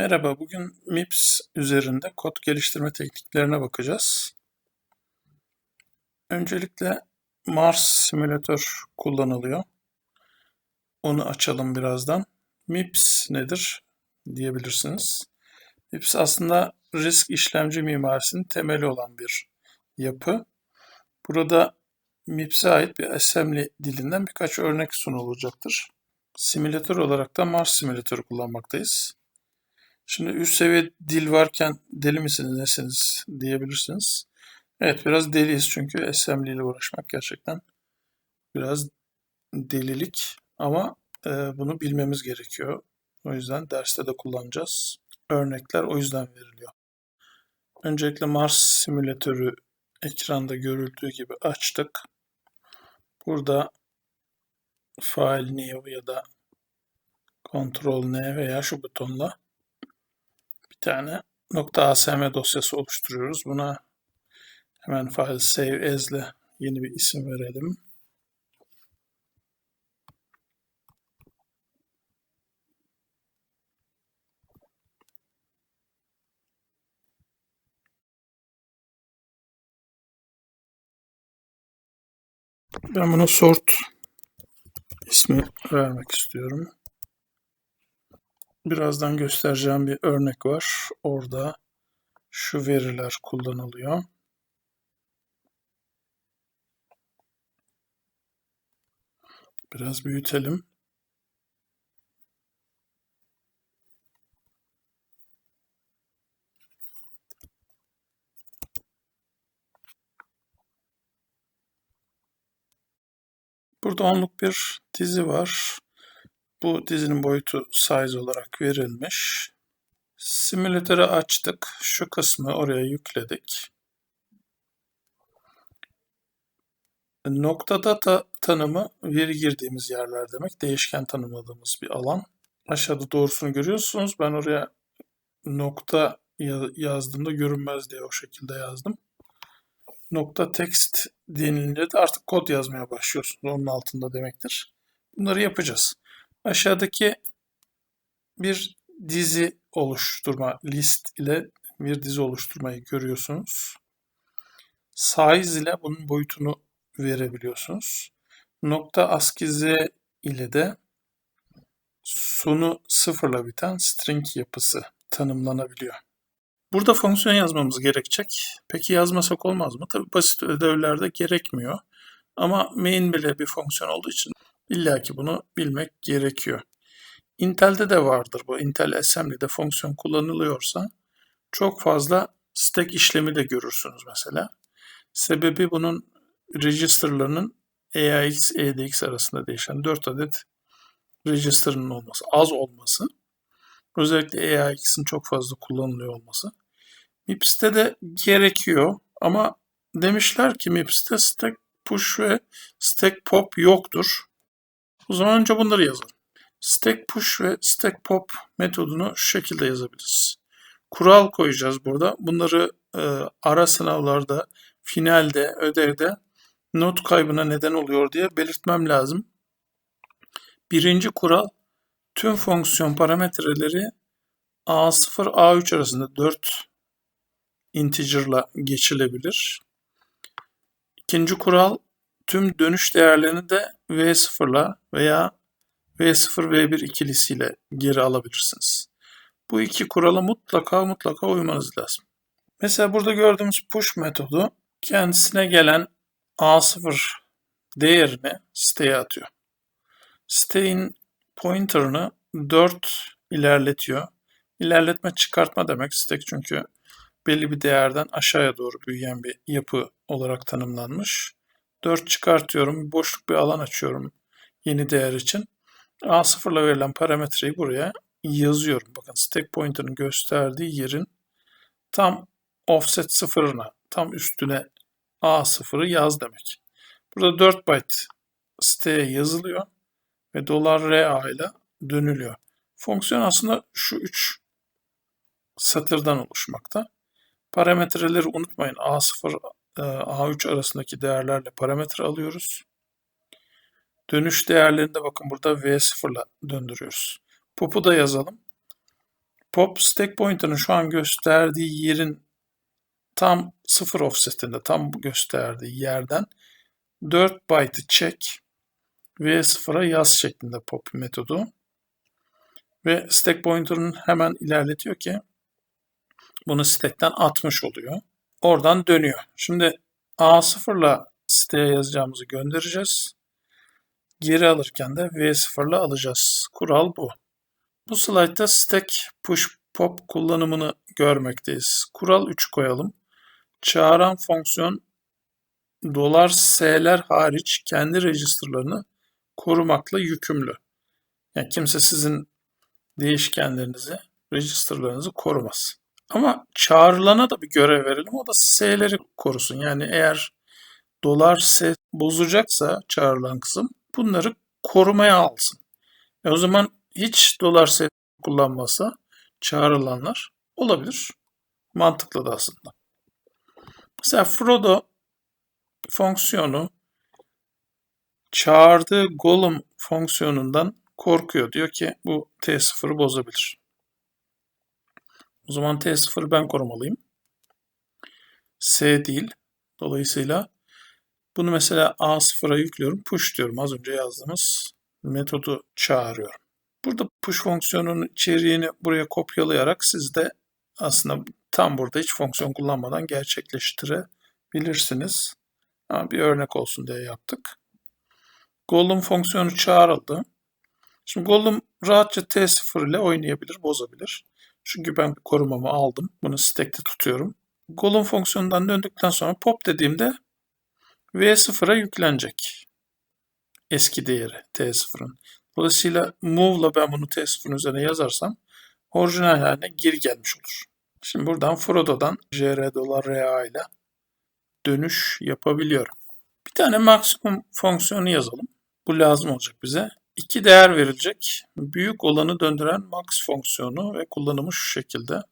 Merhaba, bugün MIPS üzerinde kod geliştirme tekniklerine bakacağız. Öncelikle Mars simülatör kullanılıyor. Onu açalım birazdan. MIPS nedir diyebilirsiniz. MIPS aslında risk işlemci mimarisinin temeli olan bir yapı. Burada MIPS'e ait bir assembly dilinden birkaç örnek sunulacaktır. Simülatör olarak da Mars simülatörü kullanmaktayız. Şimdi üst seviye dil varken deli misiniz nesiniz diyebilirsiniz. Evet biraz deliyiz çünkü assembly ile uğraşmak gerçekten biraz delilik ama e, bunu bilmemiz gerekiyor. O yüzden derste de kullanacağız. Örnekler o yüzden veriliyor. Öncelikle Mars simülatörü ekranda görüldüğü gibi açtık. Burada File New ya da Ctrl N veya şu butonla tane .asm dosyası oluşturuyoruz. Buna hemen file save as ile yeni bir isim verelim. Ben bunu sort ismi vermek istiyorum. Birazdan göstereceğim bir örnek var. Orada şu veriler kullanılıyor. Biraz büyütelim. Burada onluk bir dizi var. Bu dizinin boyutu size olarak verilmiş. Simülatörü açtık. Şu kısmı oraya yükledik. Nokta data tanımı veri girdiğimiz yerler demek. Değişken tanımladığımız bir alan. Aşağıda doğrusunu görüyorsunuz. Ben oraya nokta yazdığımda görünmez diye o şekilde yazdım. Nokta text denilince de artık kod yazmaya başlıyorsunuz. Onun altında demektir. Bunları yapacağız. Aşağıdaki bir dizi oluşturma list ile bir dizi oluşturmayı görüyorsunuz. Size ile bunun boyutunu verebiliyorsunuz. Nokta ASCII Z ile de sonu sıfırla biten string yapısı tanımlanabiliyor. Burada fonksiyon yazmamız gerekecek. Peki yazmasak olmaz mı? Tabii basit ödevlerde gerekmiyor. Ama main bile bir fonksiyon olduğu için İlla ki bunu bilmek gerekiyor. Intel'de de vardır bu. Intel Assembly'de fonksiyon kullanılıyorsa çok fazla stack işlemi de görürsünüz mesela. Sebebi bunun registerlarının EAX, EDX arasında değişen 4 adet register'ın olması, az olması. Özellikle EAX'in çok fazla kullanılıyor olması. MIPS'te de gerekiyor ama demişler ki MIPS'te stack push ve stack pop yoktur. O zaman önce bunları yazalım. Stack push ve stack pop metodunu şu şekilde yazabiliriz. Kural koyacağız burada. Bunları e, ara sınavlarda, finalde, ödevde not kaybına neden oluyor diye belirtmem lazım. Birinci kural tüm fonksiyon parametreleri A0 A3 arasında 4 integer'la geçilebilir. İkinci kural Tüm dönüş değerlerini de V0'la veya V0 V1 ikilisiyle geri alabilirsiniz. Bu iki kurala mutlaka mutlaka uymanız lazım. Mesela burada gördüğümüz push metodu kendisine gelen A0 değerini siteye atıyor. Siteyin pointer'ını 4 ilerletiyor. İlerletme çıkartma demek stack çünkü belli bir değerden aşağıya doğru büyüyen bir yapı olarak tanımlanmış. 4 çıkartıyorum. Boşluk bir alan açıyorum yeni değer için. A0 ile verilen parametreyi buraya yazıyorum. Bakın stack pointer'ın gösterdiği yerin tam offset sıfırına, tam üstüne A0'ı yaz demek. Burada 4 byte siteye yazılıyor ve dolar $RA ile dönülüyor. Fonksiyon aslında şu 3 satırdan oluşmakta. Parametreleri unutmayın. A0, e, A3 arasındaki değerlerle parametre alıyoruz. Dönüş değerlerinde bakın burada V0 ile döndürüyoruz. Pop'u da yazalım. Pop stack pointer'ın şu an gösterdiği yerin tam sıfır offset'inde tam gösterdiği yerden 4 byte'ı çek ve sıfıra yaz şeklinde pop metodu. Ve stack pointer'ın hemen ilerletiyor ki bunu stack'ten atmış oluyor. Oradan dönüyor. Şimdi A0 ile siteye yazacağımızı göndereceğiz. Geri alırken de V0 ile alacağız. Kural bu. Bu slaytta stack push pop kullanımını görmekteyiz. Kural 3 koyalım. Çağıran fonksiyon dolar S'ler hariç kendi registerlarını korumakla yükümlü. Yani kimse sizin değişkenlerinizi, registerlarınızı korumaz. Ama çağrılana da bir görev verelim. O da S'leri korusun. Yani eğer dolar S bozacaksa çağrılan kısım bunları korumaya alsın. E o zaman hiç dolar S kullanmasa çağrılanlar olabilir. Mantıklı da aslında. Mesela Frodo fonksiyonu çağırdığı Gollum fonksiyonundan korkuyor. Diyor ki bu T0'ı bozabilir. O zaman T0'ı ben korumalıyım. S değil. Dolayısıyla bunu mesela A0'a yüklüyorum. Push diyorum. Az önce yazdığımız metodu çağırıyorum. Burada push fonksiyonunun içeriğini buraya kopyalayarak siz de aslında tam burada hiç fonksiyon kullanmadan gerçekleştirebilirsiniz. Ama bir örnek olsun diye yaptık. Golem fonksiyonu çağrıldı. Şimdi Golem rahatça T0 ile oynayabilir, bozabilir. Çünkü ben korumamı aldım. Bunu stack'te tutuyorum. Golem fonksiyonundan döndükten sonra pop dediğimde V0'a yüklenecek. Eski değeri T0'ın. Dolayısıyla move'la ben bunu T0'ın üzerine yazarsam orijinal haline geri gelmiş olur. Şimdi buradan Frodo'dan jr dolar rea ile dönüş yapabiliyorum. Bir tane maksimum fonksiyonu yazalım. Bu lazım olacak bize. İki değer verilecek. Büyük olanı döndüren max fonksiyonu ve kullanımı şu şekilde.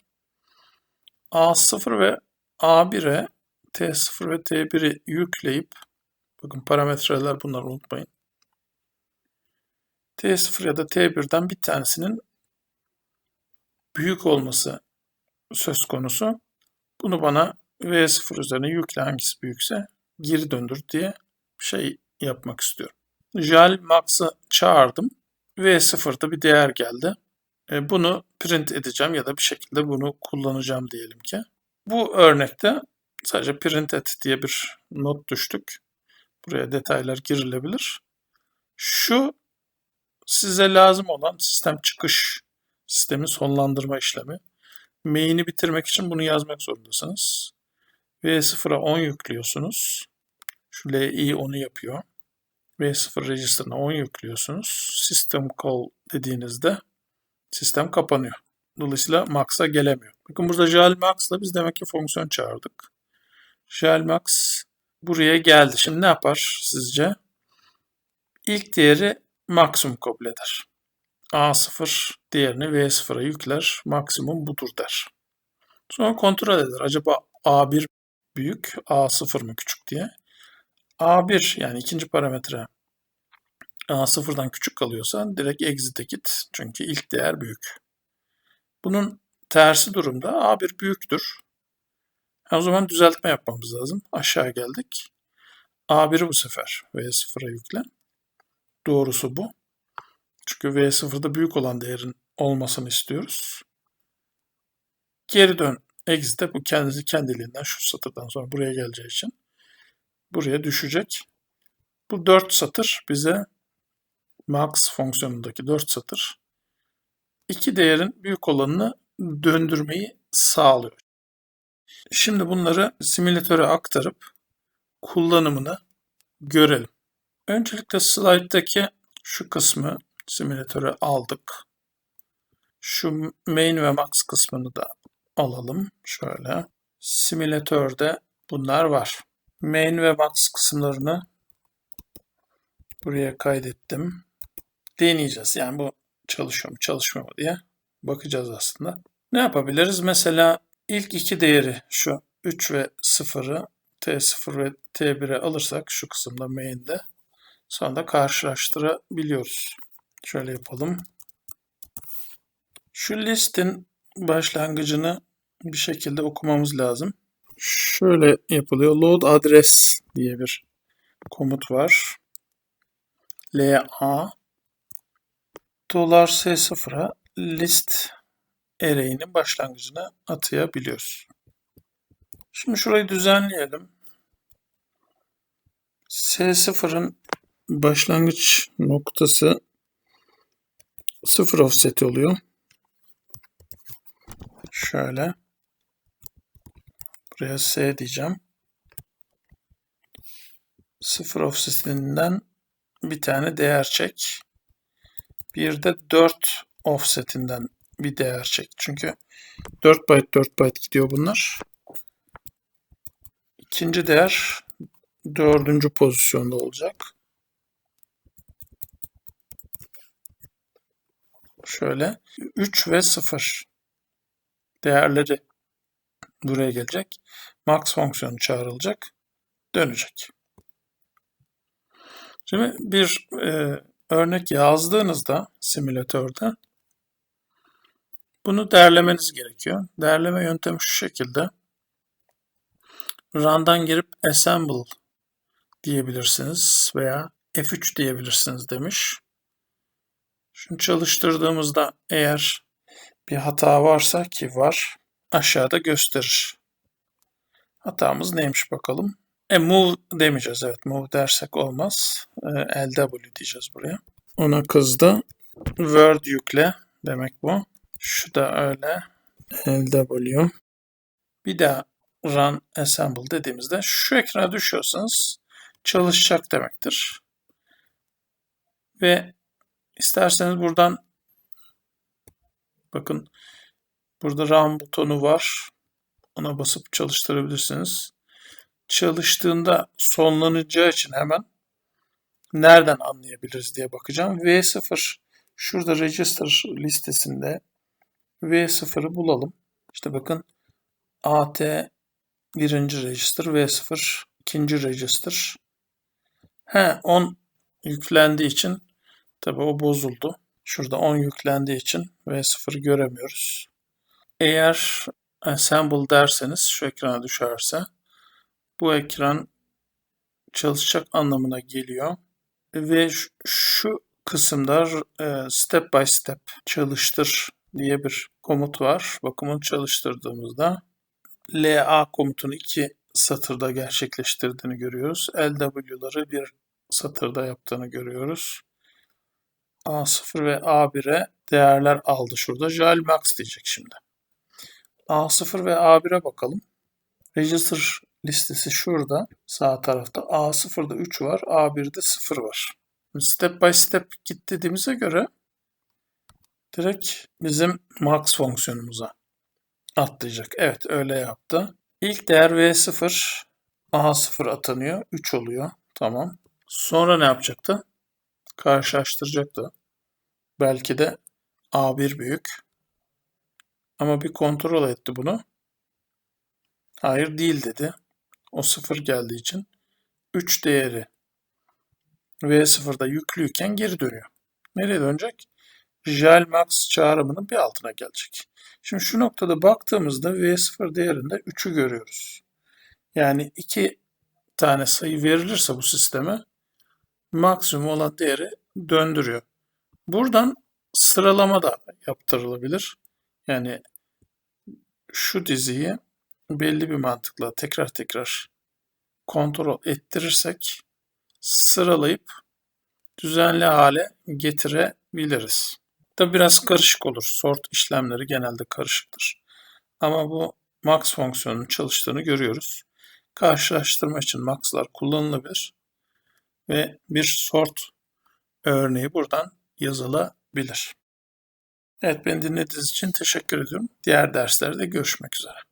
A0 ve A1'e T0 ve T1'i yükleyip bakın parametreler bunları unutmayın. T0 ya da T1'den bir tanesinin büyük olması söz konusu. Bunu bana V0 üzerine yükle hangisi büyükse geri döndür diye şey yapmak istiyorum. Jal Max'ı çağırdım. V0'da bir değer geldi. E, bunu print edeceğim ya da bir şekilde bunu kullanacağım diyelim ki. Bu örnekte sadece print et diye bir not düştük. Buraya detaylar girilebilir. Şu size lazım olan sistem çıkış sistemi sonlandırma işlemi. Main'i bitirmek için bunu yazmak zorundasınız. V0'a 10 yüklüyorsunuz. Şu LI onu yapıyor. V0 register'ına 10 yüklüyorsunuz. System call dediğinizde sistem kapanıyor. Dolayısıyla max'a gelemiyor. Bakın burada JAL max'la biz demek ki fonksiyon çağırdık. JAL max buraya geldi. Şimdi ne yapar sizce? İlk değeri maksimum kabul eder. A0 diğerini V0'a yükler. Maksimum budur der. Sonra kontrol eder. Acaba A1 büyük, A0 mı küçük diye. A1 yani ikinci parametre A0'dan küçük kalıyorsa direkt exit'e git. Çünkü ilk değer büyük. Bunun tersi durumda A1 büyüktür. O zaman düzeltme yapmamız lazım. Aşağı geldik. A1'i bu sefer V0'a yükle. Doğrusu bu. Çünkü V0'da büyük olan değerin olmasını istiyoruz. Geri dön exit'e bu kendisi kendiliğinden şu satırdan sonra buraya geleceği için buraya düşecek. Bu 4 satır bize max fonksiyonundaki 4 satır iki değerin büyük olanını döndürmeyi sağlıyor. Şimdi bunları simülatöre aktarıp kullanımını görelim. Öncelikle slayttaki şu kısmı simülatöre aldık. Şu main ve max kısmını da alalım. Şöyle. Simülatörde bunlar var. Main ve max kısımlarını buraya kaydettim. Deneyeceğiz. Yani bu çalışıyor mu çalışmıyor mu diye bakacağız aslında. Ne yapabiliriz? Mesela ilk iki değeri şu 3 ve 0'ı T0 ve T1'e alırsak şu kısımda main'de sonra da karşılaştırabiliyoruz. Şöyle yapalım. Şu listin başlangıcını bir şekilde okumamız lazım. Şöyle yapılıyor. Load address diye bir komut var. LA dolar $S0'a list array'inin başlangıcını atayabiliyoruz. Şimdi şurayı düzenleyelim. S0'ın başlangıç noktası 0 offset oluyor. Şöyle. Buraya S diyeceğim. 0 offsetinden bir tane değer çek. Bir de 4 offsetinden bir değer çek. Çünkü 4 byte 4 byte gidiyor bunlar. İkinci değer dördüncü pozisyonda olacak. Şöyle 3 ve 0 değerleri buraya gelecek. Max fonksiyonu çağrılacak. Dönecek. Şimdi bir e, örnek yazdığınızda simülatörde bunu değerlemeniz gerekiyor. Değerleme yöntemi şu şekilde. Run'dan girip assemble diyebilirsiniz veya F3 diyebilirsiniz demiş. Şunu çalıştırdığımızda eğer bir hata varsa ki var aşağıda gösterir. Hatamız neymiş bakalım. E move demeyeceğiz evet move dersek olmaz. E, LW diyeceğiz buraya. Ona kızdı. Word yükle demek bu. Şu da öyle. LW. Bir daha run assemble dediğimizde şu ekrana düşüyorsanız çalışacak demektir. Ve isterseniz buradan bakın burada run butonu var. Ona basıp çalıştırabilirsiniz. Çalıştığında sonlanacağı için hemen nereden anlayabiliriz diye bakacağım. V0 şurada register listesinde V0'ı bulalım. İşte bakın AT birinci register, V0 ikinci register. He 10 yüklendiği için tabi o bozuldu. Şurada 10 yüklendiği için V0'ı göremiyoruz. Eğer assemble derseniz şu ekrana düşerse bu ekran çalışacak anlamına geliyor. Ve şu kısımda e, step by step çalıştır diye bir komut var. Bakımını çalıştırdığımızda LA komutunu iki satırda gerçekleştirdiğini görüyoruz. LW'ları bir satırda yaptığını görüyoruz. A0 ve A1'e değerler aldı şurada. Jal Max diyecek şimdi. A0 ve A1'e bakalım. Register listesi şurada sağ tarafta. A0'da 3 var, A1'de 0 var. Step by step git dediğimize göre direkt bizim max fonksiyonumuza atlayacak. Evet öyle yaptı. İlk değer V0 A0 atanıyor. 3 oluyor. Tamam. Sonra ne yapacaktı? Karşılaştıracaktı. Belki de A1 büyük. Ama bir kontrol etti bunu. Hayır değil dedi. O sıfır geldiği için 3 değeri V0'da yüklüyken geri dönüyor. Nereye dönecek? Jal Max çağrımının bir altına gelecek. Şimdi şu noktada baktığımızda V0 değerinde 3'ü görüyoruz. Yani iki tane sayı verilirse bu sisteme maksimum olan değeri döndürüyor. Buradan sıralama da yaptırılabilir. Yani şu diziyi belli bir mantıkla tekrar tekrar kontrol ettirirsek sıralayıp düzenli hale getirebiliriz. Da biraz karışık olur. Sort işlemleri genelde karışıktır. Ama bu max fonksiyonunun çalıştığını görüyoruz. Karşılaştırma için max'lar kullanılabilir ve bir sort örneği buradan yazılabilir. Evet beni dinlediğiniz için teşekkür ediyorum. Diğer derslerde görüşmek üzere.